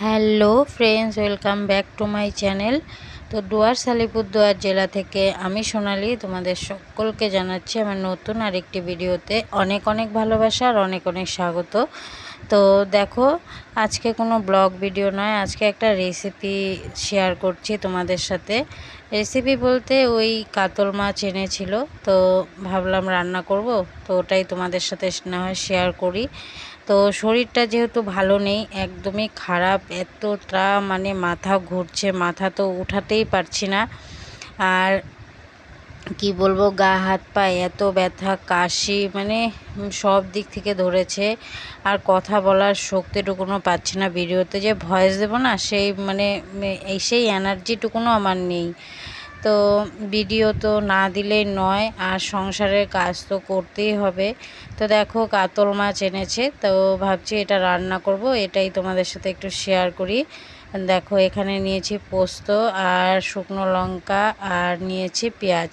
Hello friends, welcome back to my channel. তো ডুয়ার সালিপুরদুয়ার জেলা থেকে আমি সোনালি তোমাদের সকলকে জানাচ্ছি আমার নতুন আরেকটি ভিডিওতে অনেক অনেক ভালোবাসা আর অনেক অনেক স্বাগত। তো দেখো, আজকে কোনো ব্লগ ভিডিও নয়, আজকে একটা রেসিপি শেয়ার করছি তোমাদের সাথে। রেসিপি বলতে ওই কাতল মাছ এনেছিল, তো ভাবলাম রান্না করব, তো ওটাই তোমাদের সাথে না হয় শেয়ার করি। তো শরীরটা যেহেতু ভালো নেই, একদমই খারাপ, এতটা মানে মাথা ঘুরছে, মাথা তো উঠাতেই পারছি না। আর কি বলব, গা, হাত, পা এত ব্যথা, কাশি মানে সব দিক থেকে ধরেছে। আর কথা বলার শক্তিটুকুনও পাচ্ছি না ভিডিওতে, যে ভয়েস দেবো না, সেই মানে সেই এনার্জিটুকুনও আমার নেই। তো ভিডিও তো না দিলেই নয়, আর সংসারের কাজ তো করতেই হবে। তো দেখো, কাতল মাছ এনেছে, তো ভাবছি এটা রান্না করব, এটাই তোমাদের সাথে একটু শেয়ার করি। দেখো, এখানে নিয়েছি পোস্ত আর শুকনো লঙ্কা আর নিয়েছি পেঁয়াজ।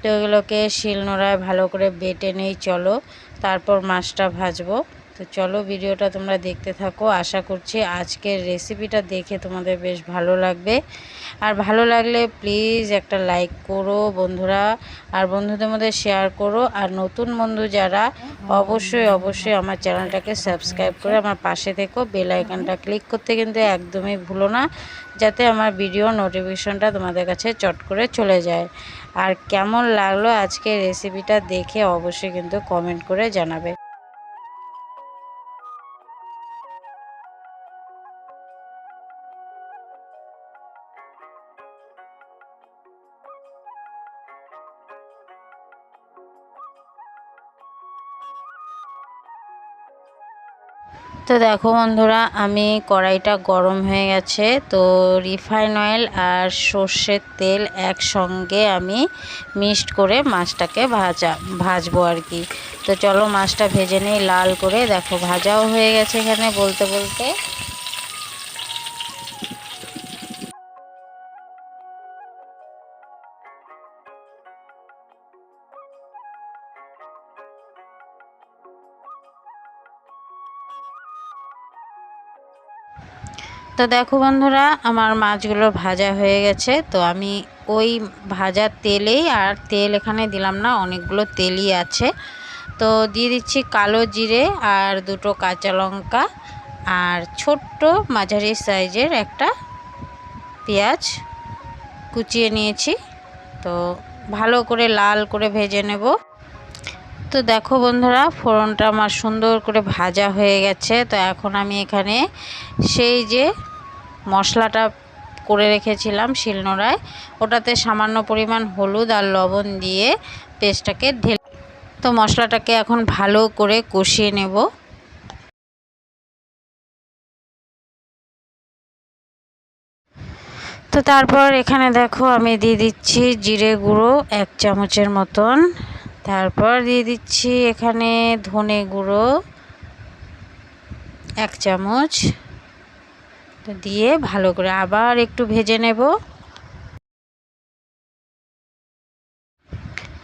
তো এগুলোকে শিলনোড়ায় ভালো করে বেটে নেই, চলো। তারপর মাছটা ভাজবো। তো চলো ভিডিওটা তোমরা দেখতে থাকো। আশা করছি আজকের রেসিপিটা দেখে তোমাদের বেশ ভালো লাগবে। আর ভালো লাগলে প্লিজ একটা লাইক করো বন্ধুরা, আর বন্ধুদের মধ্যে শেয়ার করো। আর নতুন বন্ধু যারা, অবশ্যই অবশ্যই আমার চ্যানেলটাকে সাবস্ক্রাইব করে আমার পাশে থেকো। বেল আইকনটা ক্লিক করতে কিন্তু একদমই ভুলো না, যাতে আমার ভিডিও নোটিফিকেশনটা তোমাদের কাছে চট করে চলে যায়। আর কেমন লাগল আজকে রেসিপিটা দেখে অবশ্যই কিন্তু কমেন্ট করে জানাবে। তো দেখো বন্ধুরা, আমি কড়াইটা গরম হয়ে গেছে। তো রিফাইন অয়েল আর সর্ষের তেল একসঙ্গে আমি মিক্সড করে মাছটাকে ভাজা, ভাজবো আর কি। তো চলো মাছটা ভেজে নিই, লাল করে। দেখো, ভাজাও হয়ে গেছে এখানে বলতে বলতে। তো দেখো বন্ধুরা, আমার মাছগুলো ভাজা হয়ে গেছে। তো আমি ওই ভাজার তেলেই, আর তেল এখানে দিলাম না, অনেকগুলো তেলই আছে। তো দিয়ে দিচ্ছি কালো জিরে আর দুটো কাঁচা লঙ্কা আর ছোট্ট মাঝারি সাইজের একটা পেঁয়াজ কুচিয়ে নিয়েছি। তো ভালো করে লাল করে ভেজে নেব। তো দেখো বন্ধুরা, ফোড়নটা আমার সুন্দর করে ভাজা হয়ে গেছে। তো এখন আমি এখানে সেই যে মশলাটা করে রেখেছিলাম শিলনোড়ায়, ওটাতে সামান্য পরিমাণ হলুদ আর লবণ দিয়ে পেস্টটাকে ঢেলে তো মশলাটাকে এখন ভালো করে কষিয়ে নেব। তো তারপর এখানে দেখো আমি দিয়ে দিচ্ছি জিরে গুঁড়ো এক চামচের মতন। তারপর দিয়ে দিচ্ছি এখানে ধনে গুঁড়ো, এক চামচ। তো দিয়ে ভালো করে আবার একটু ভেজে নেব।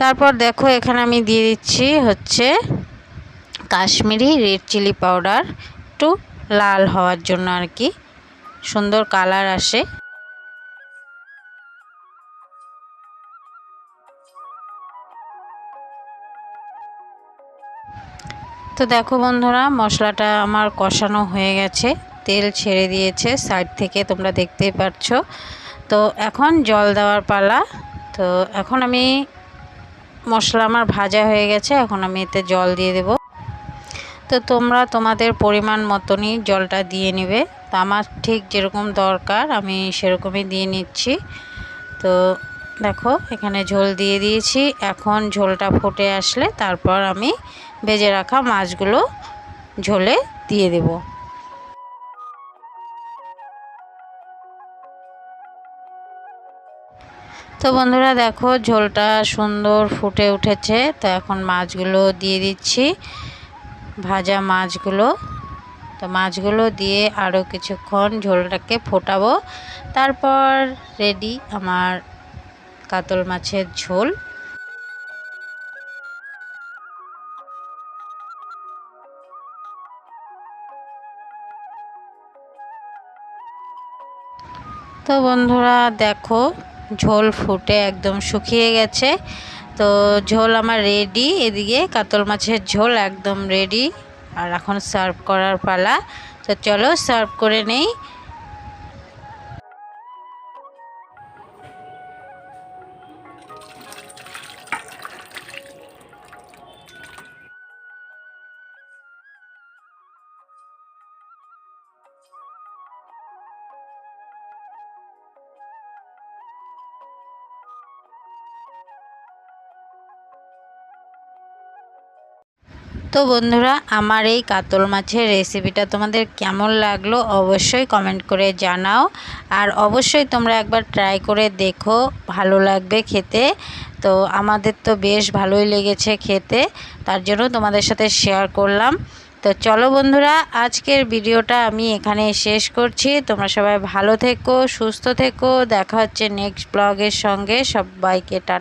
তারপর দেখো এখানে আমি দিয়ে দিচ্ছি হচ্ছে কাশ্মীরি রেড চিলি পাউডার, একটু লাল হওয়ার জন্য আর কি। সুন্দর কালার আসে। তো দেখো বন্ধুরা, মশলাটা আমার কষানো হয়ে গেছে। তেল ছেড়ে দিয়েছে সাইড থেকে তোমরা দেখতেই পাচ্ছ তো এখন জল দেওয়ার পালা। তো এখন আমি মশলা আমার ভাজা হয়ে গেছে, এখন আমি এতে জল দিয়ে দেব। তো তোমরা তোমাদের পরিমাণ মতনই জলটা দিয়ে নেবে। তো আমার ঠিক যেরকম দরকার, আমি সেরকমই দিয়ে নিচ্ছি। তো দেখো, এখানে ঝোল দিয়ে দিয়েছি। এখন ঝোলটা ফুটে আসলে তারপর আমি ভেজে রাখা মাছগুলো ঝোলে দিয়ে দেব। তো বন্ধুরা দেখো, ঝোলটা সুন্দর ফুটে উঠেছে। তো এখন মাছগুলো দিয়ে দিচ্ছি। ভাজা মাছগুলো। তো মাছগুলো দিয়ে আরও কিছুক্ষণ ঝোলটাকে ফোটাবো। তারপর রেডি আমার কাতল মাছের ঝোল। তো বন্ধুরা, দেখো, ঝোল ফুটে একদম শুকিয়ে গেছে। তো ঝোল আমার রেডি এদিকে কাতল মাছের ঝোল একদম রেডি আর এখন সার্ভ করার পালা। তো চলো সার্ভ করে নেই। তো বন্ধুরা, আমার এই কাতল মাছের রেসিপিটা তোমাদের কেমন লাগল অবশ্যই কমেন্ট করে জানাও। আর অবশ্যই তোমরা একবার ট্রাই করে দেখো, ভালো লাগবে খেতে। তো আমাদের তো বেশ ভালোই লেগেছে খেতে, তার জন্য তোমাদের সাথে শেয়ার করলাম। তো চলো বন্ধুরা, আজকের ভিডিওটা আমি এখানে শেষ করছি। তোমরা সবাই ভালো থেকো, সুস্থ থেকো। দেখা হচ্ছে নেক্সট ব্লগের সঙ্গে। সবাইকে টাটা